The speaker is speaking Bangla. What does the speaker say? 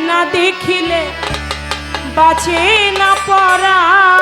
না দেখিলে বাঁচে না পরানো